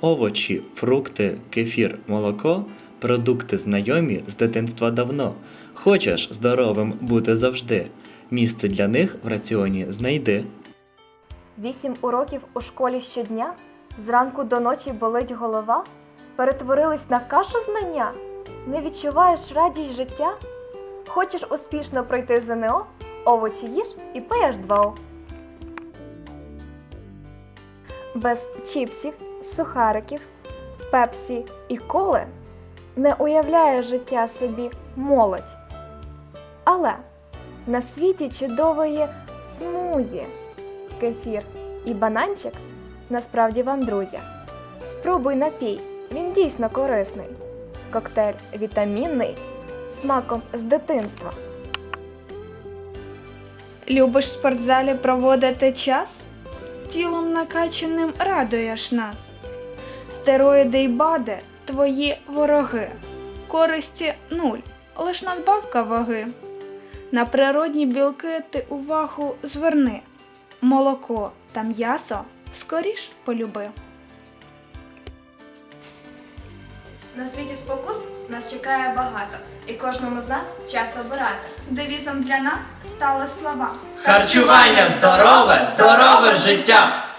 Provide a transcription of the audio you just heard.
Овочі, фрукти, кефір, молоко продукти знайомі з дитинства давно. Хочеш здоровим бути завжди. Місце для них в раціоні знайди. Вісім уроків у школі щодня, зранку до ночі болить голова, перетворились на кашу знання. Не відчуваєш радість життя? Хочеш успішно пройти ЗНО, овочі їж і пиєш 2 Без чіпсів, сухариків, пепсі і коли не уявляє життя собі молодь. Але на світі чудово смузі кефір і бананчик насправді вам друзі. Спробуй напій, він дійсно корисний. Коктейль вітамінний, смаком з дитинства. Любиш в спортзалі проводити час? Тілом накачаним радуєш нас. Стероїди й бади твої вороги. Користі нуль, лиш надбавка ваги. На природні білки ти увагу зверни. Молоко та м'ясо скоріш полюби. На світі спокус нас чекає багато, і кожному з нас час обирати. Девізом для нас стали слова. Харчування здорове, здорове життя!